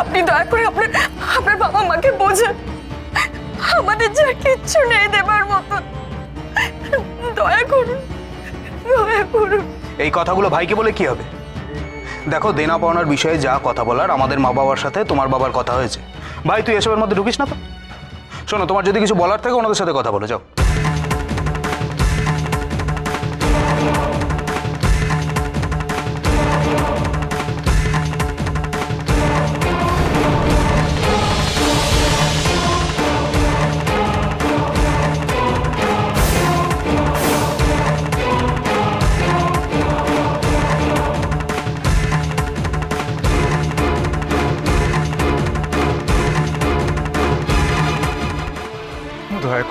আপনি দয়া করে আপনার আপনার বাবা মাকে বোঝান। আমাদের যা কিচ্ছু নেই দেবার মতো। দয়া করুন দয়া করুন। এই কথাগুলো ভাইকে বলে কি হবে? দেখো, দেনা পাওনার বিষয়ে যা কথা বলার আমাদের মা বাবার সাথে তোমার বাবার কথা হয়েছে। ভাই, তুই এসবের মধ্যে ঢুকিস না তো? শোনো, তোমার যদি কিছু বলার থাকে ওনাদের সাথে কথা বলে, যাও।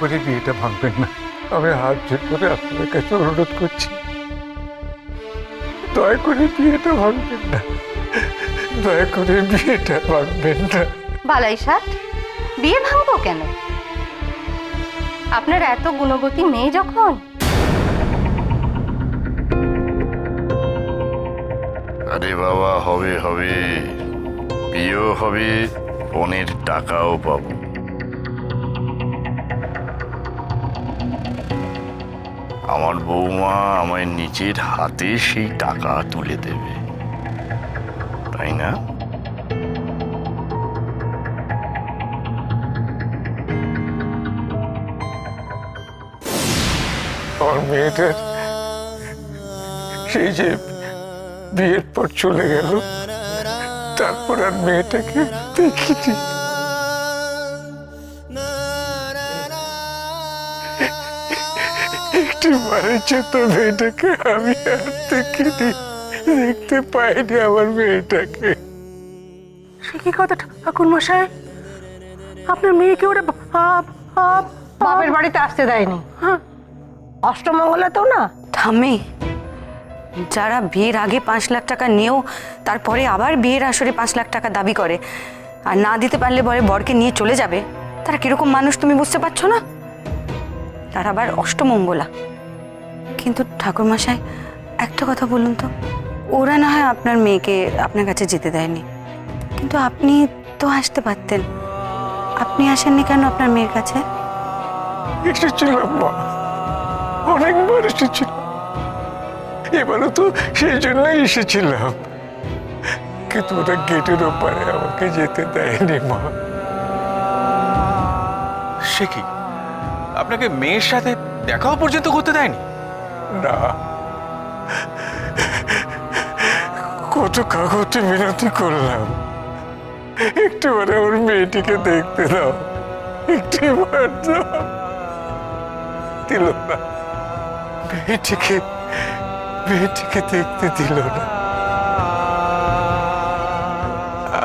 করে বিয়েটা ভাঙবেন না। আমি হাত জোর করে আপনার কাছে অনুরোধ করছি। দয়া করে বিয়েটা ভাঙবেন না। দয়া করে বিয়েটা ভাঙবেন না। বালাই ষাট বিয়ে ভাঙবো কেন? আপনার এত গুণবতী মেয়ে যখন? আরে বাবা হবে হবে। বিয়েও হবে পনেরো টাকাও পাবো। আমার বৌমা আমায় নিজের হাতে সেই টাকা তুলে দেবে। তাই না? আমার সেই যে বিয়ের পর চলে গেল, তারপর আর মেয়েটাকে দেখিনি বারের জন্য মেয়েটাকে আমি আর দেখিনি। দেখতে পাইনি আমার মেয়েটাকে। সে কি কথা ঠাকুর মশাই? আপনার মেয়েকে ওরা বাপ- বাপ- বাপের বাড়িতে আসতে দেয়নি। হ্যাঁ। অষ্টমঙ্গলাতেও না? ঠাম্মি যারা বিয়ের আগে পাঁচ লাখ টাকা নিয়েও তারপরে আবার বিয়ের আসরে পাঁচ লাখ টাকা দাবি করে আর না দিতে পারলে বলে বরকে নিয়ে চলে যাবে তারা কীরকম মানুষ তুমি বুঝতে পারছ না? তারা আবার অষ্টমঙ্গলা। কিন্তু ঠাকুরমশাই একটা কথা বলুন তো। ওরা না হয় আপনার মেয়েকে আপনার কাছে যেতে দেয়নি। কিন্তু আপনি তো আসতে পারতেন। আপনি আসেননি কেন আপনার মেয়ের কাছে? এসেছিলাম মা অনেকবার এসেছিলাম এবারও তো সেই জন্যই এসেছিলাম। কিন্তু ওরা গেটের ওপারে আমাকে যেতে দেয়নি মা। সে কি? আপনাকে মেয়ের সাথে দেখাও পর্যন্ত করতে দেয়নি? না। কত কাগজে মিনতি করলাম। একটুবারে ওর মেয়েটিকে দেখতে দাও। দাও। দিল না। মেয়েটিকে মেয়েটিকে দেখতে দিল না।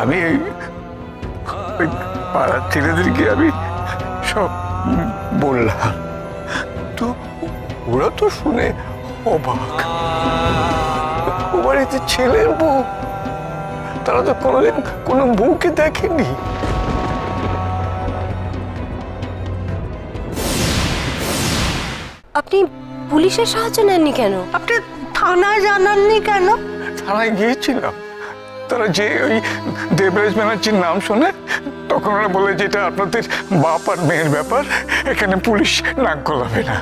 আমি পাড়ার ছেলেদেরকে আমি সব বললাম। ওরা তো শুনে অবাক। ও বাড়িতে ছেলের বউ তারা তো কোনোদিন কোনো বউকে দেখেনি। আপনি পুলিশের সাহায্য নেননি কেন? আপনি থানায় জানাননি কেন? থানায় গিয়েছিলাম। তারা যে ওই দেবরাজ ব্যানার্জির নাম শুনে তখন ওরা বলে যে এটা আপনাদের বাপ আর মেয়ের ব্যাপার এখানে পুলিশ নাক গলাবে না।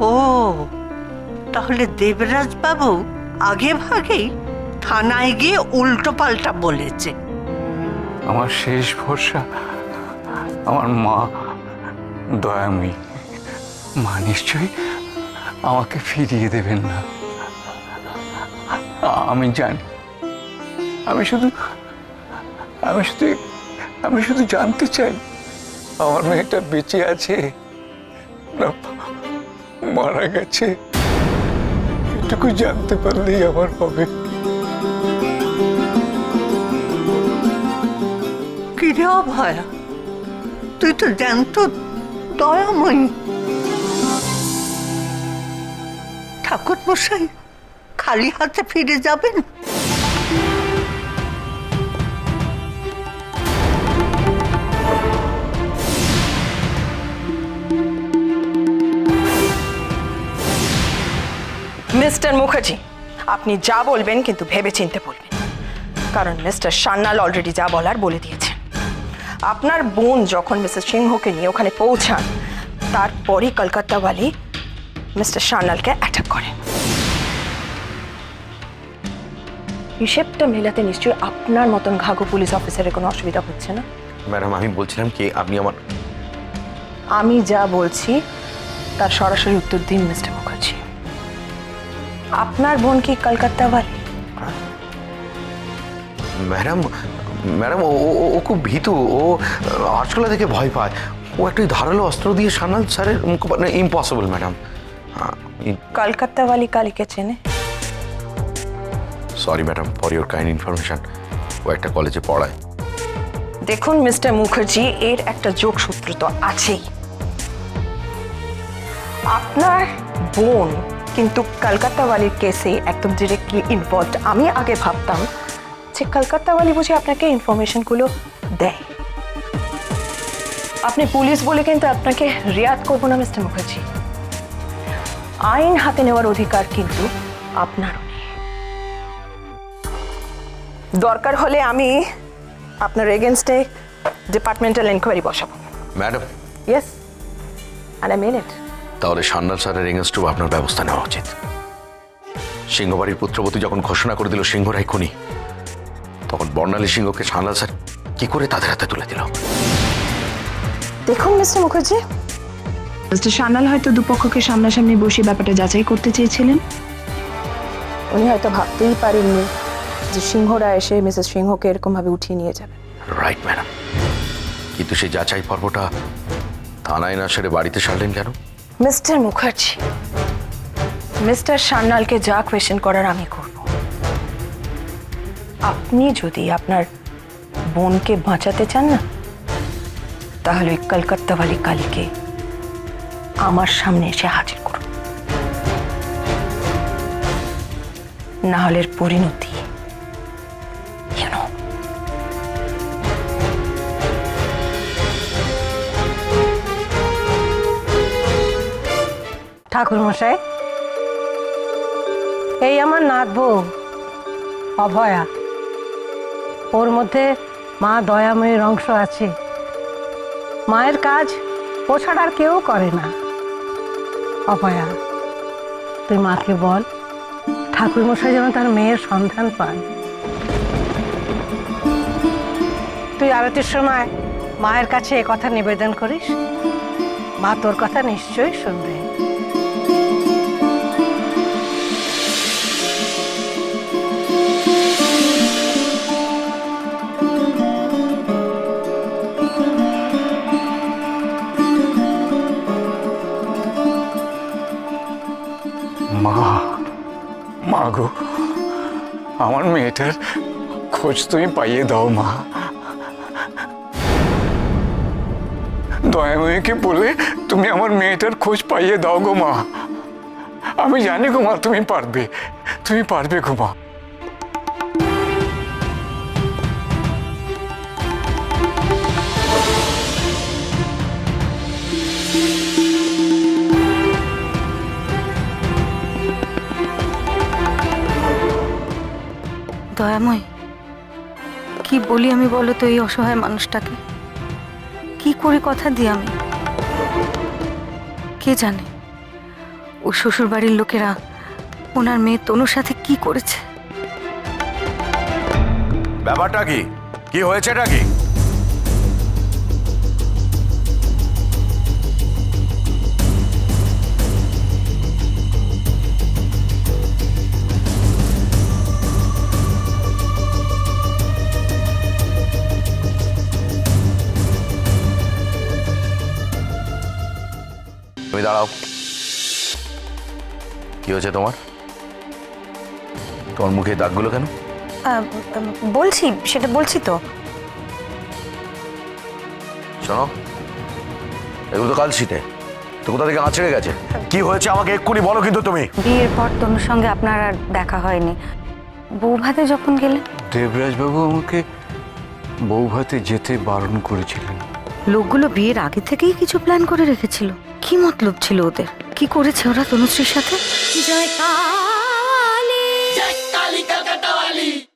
ও, তাহলে দেবরাজ বাবু আগে ভাগেই থানায় গিয়ে উল্টো পাল্টা বলেছে। আমার শেষ ভরসা, আমার মা দয়াময়ী। মা নিশ্চয়ই আমাকে ফিরিয়ে দেবেন না। আমি জানি, আমি শুধু আমি শুধু আমি শুধু জানতে চাই, আমার মেয়েটা বেঁচে আছে না মারা গেছে। এটুকু জানতে পারলেই আমার হবে। কিরে অভয়া? তুই তো জ্যান্ত দয়াময়ী। ঠাকুর মশাই খালি হাতে ফিরে যাবেন? মিস্টার মুখার্জি আপনি যা বলবেন কিন্তু ভেবে চিনতে বলবেন। কারণ মিস্টার সান্নাল অলরেডি যা বলার বলে দিয়েছেন। আপনার বোন যখন মিসেস সিংহকে নিয়ে ওখানে পৌঁছান তারপরই কলকাতাওয়ালি মিস্টার সান্নালকে অ্যাটাক করেন। হিসেবটা মেলাতে নিশ্চয়ই আপনার মতন ঘাঘু পুলিশ অফিসারের কোনো অসুবিধা হচ্ছে না? ম্যাডাম আমি বলছিলাম কি আপনি আমার আমি যা বলছি তার সরাসরি উত্তর দিন মিস্টার মুখার্জি। আপনার বোন কি কলকাতাওয়ালি ম্যাডাম ম্যাডাম ও ও- খুব ভীতু ও আটকলা দেখে ভয় পায়। ও একটা ধারালো অস্ত্র দিয়ে সান্নাল স্যারের মুখ ইম্পসিবল ম্যাডাম। কলকাতাওয়ালি কালীকে চেনে? Sorry madam for your kind information ও একটা কলেজে পড়ায়। দেখুন মিস্টার মুখার্জি এর একটা যোগসূত্র তো আছেই। আপনার বোন কিন্তু কলকাতাওয়ালির কেসে একদম ডিরেক্টলি ইনভলভ আমি আগে ভাবতাম যে কলকাতাওয়ালি বুঝে আপনাকে ইনফরমেশনগুলো দেয়। আপনি পুলিশ বলে কিন্তু আপনাকে রিয়াদ করব না মিস্টার মুখার্জি। আইন হাতে নেওয়ার অধিকার কিন্তু আপনারও নেই। দরকার হলে আমি আপনার এগেনস্টে ডিপার্টমেন্টাল এনকোয়ারি বসাবো। ম্যাডাম ইয়েস আর আই মিন ইট তাহলে সান্নাল স্যারের এগেনস্টেও আপনার ব্যবস্থা নেওয়া উচিত। সিংহবাড়ির পুত্রবতী যখন ঘোষণা করে দিল সিংহরাই খুনি তখন বর্ণালী সিংহকে সান্নাল স্যার কি করে তাদের হাতে তুলে দিল? দেখুন মিস্টার মুখার্জি। মিস্টার সান্যাল হয়তো দুপক্ষকে সামনাসামনি বসে ব্যাপারটা যাচাই করতে চেয়েছিলেন। উনি হয়তো ভাবতেই পারেননি যে সিংহরা এসে মিসেস সিংহকে এরকমভাবে উঠিয়ে নিয়ে যাবে। রাইট ম্যাডাম কিন্তু সেই যাচাই পর্বটা থানায় না সেরে বাড়িতে সারলেন কেন? মিস্টার মুখার্জি, মিস্টার সান্যালকে যা কোয়েশ্চেন করার আমি করব। আপনি যদি আপনার বোনকে বাঁচাতে চান না, তাহলে ওই কলকাতাওয়ালি কালীকে আমার সামনে এসে হাজির করুন। না হলে পরিণতি ঠাকুর মশাই এই আমার নাত অভয়া। ওর মধ্যে মা দয়াময়ীর অংশ আছে। মায়ের কাজ ও ছাড়া আর কেউ করে না। অভয়া, তুই মাকে বল ঠাকুর মশাই যেন তার মেয়ের সন্ধান পান। তুই আরতির সময় মায়ের কাছে এ কথা নিবেদন করিস? মা তোর কথা নিশ্চয়ই শুনবে। মা মা গো আমার মেয়েটার খোঁজ তুমি পাইয়ে দাও মা দয়াময়ীকে বলে তুমি আমার মেয়েটার খোঁজ পাইয়ে দাও গো মা আমি জানি গো মা তুমি পারবে তুমি পারবে গো মা দয়াময় কি বলি আমি বলো তো এই অসহায় মানুষটাকে? কি করে কথা দিই আমি? কে জানে? ও শ্বশুর বাড়ির লোকেরা ওনার মেয়ে তনুর সাথে কি করেছে? ব্যাপারটা কি? কি হয়েছেটা কি? তুমি দাঁড়াও। কি হয়েছে তোমার? তোমার মুখে দাগগুলো কেন? বলছি সেটা বলছি তো। শোনো এগুলো তো কাল শীতে। তো কোথা থেকে আঁচড়ে গেছে? কি হয়েছে আমাকে এক্ষুনি বলো কিন্তু তুমি। বিয়ের পর তনুর সঙ্গে আপনার আর দেখা হয়নি। বউ ভাতে যখন গেলেন দেবরাজবাবু আমাকে বউ ভাতে যেতে বারণ করেছিলেন। লোকগুলো বিয়ের আগে থেকেই কিছু প্ল্যান করে রেখেছিল। কি মতলব ছিল ওদের? কি করেছে ওরা তনুশ্রীর সাথে? জয় কালী